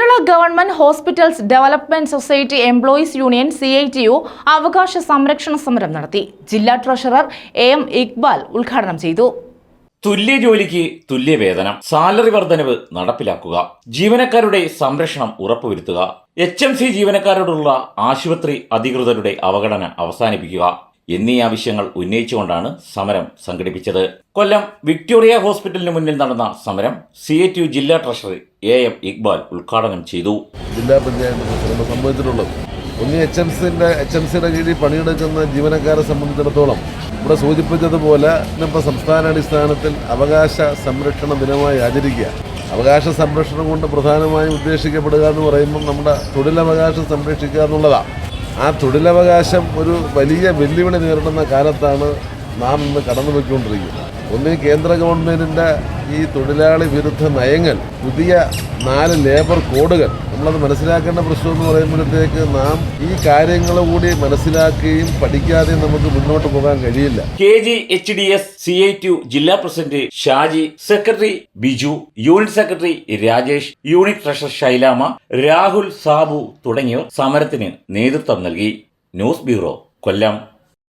Kerala government hospitals development society employees union C I T U അവകാശ സംരക്ഷണ സമരം നടത്തി. ജില്ലാ ട്രഷറർ എ എം ഇക്ബാൽ ഉദ്ഘാടനം ചെയ്തു. തുല്യ ജോലിക്ക് തുല്യ വേതനം സാലറി വർധനവ് നടപ്പിലാക്കുക ജീവനക്കാരുടെ സംരക്ഷണം ഉറപ്പുവരുത്തുക എച്ച് എം സി ജീവനക്കാരോടുള്ള ആശുപത്രി അധികൃതരുടെ അവഗണന അവസാനിപ്പിക്കുക എന്നീ ആവശ്യങ്ങൾ ഉന്നയിച്ചുകൊണ്ടാണ് സമരം സംഘടിപ്പിച്ചത്. കൊല്ലം വിക്ടോറിയ ഹോസ്പിറ്റലിന് മുന്നിൽ നടന്ന സമരം സി എ ടി യു ജില്ലാ ട്രഷറി എ എം ഇക്ബാൽ ഉദ്ഘാടനം ചെയ്തു. ജില്ലാ പഞ്ചായത്ത് ഒന്ന് എച്ച് എം സിന്റെ എച്ച് എം സിയുടെ കീഴിൽ പണിയെടുക്കുന്ന ജീവനക്കാരെ സംബന്ധിച്ചിടത്തോളം ഇവിടെ സൂചിപ്പിച്ചതുപോലെ ഇന്നിപ്പോൾ സംസ്ഥാനാടിസ്ഥാനത്തിൽ അവകാശ സംരക്ഷണ ദിനമായി ആചരിക്കുക. അവകാശ സംരക്ഷണം കൊണ്ട് പ്രധാനമായും ഉദ്ദേശിക്കപ്പെടുക എന്ന് പറയുമ്പോൾ നമ്മുടെ തൊഴിലവകാശം സംരക്ഷിക്കുക എന്നുള്ളതാണ് ആ തൊഴിലവകാശം ഒരു വലിയ വെല്ലുവിളി നേരിടുന്ന കാലത്താണ് നാം ഇന്ന് കടന്നു പോയിക്കൊണ്ടിരിക്കുന്നത് ഒന്ന് കേന്ദ്ര ഗവൺമെന്റിന്റെ ഈ തൊഴിലാളി വിരുദ്ധ നയങ്ങൾ പുതിയ നാല് ലേബർ കോഡുകൾ നമ്മളത് മനസ്സിലാക്കേണ്ട പ്രശ്നം എന്ന് പറയുമ്പോഴത്തേക്ക് നാം ഈ കാര്യങ്ങൾ കൂടി മനസ്സിലാക്കുകയും പഠിക്കാതെയും നമുക്ക് മുന്നോട്ട് പോകാൻ കഴിയില്ല. K G H D S C I U ജില്ലാ president Shaji secretary Biju unit secretary Rajesh unit treasurer Shailama Rahul Sabu തുടങ്ങിയവർ സമരത്തിന് നേതൃത്വം നൽകി. News bureau Kollam.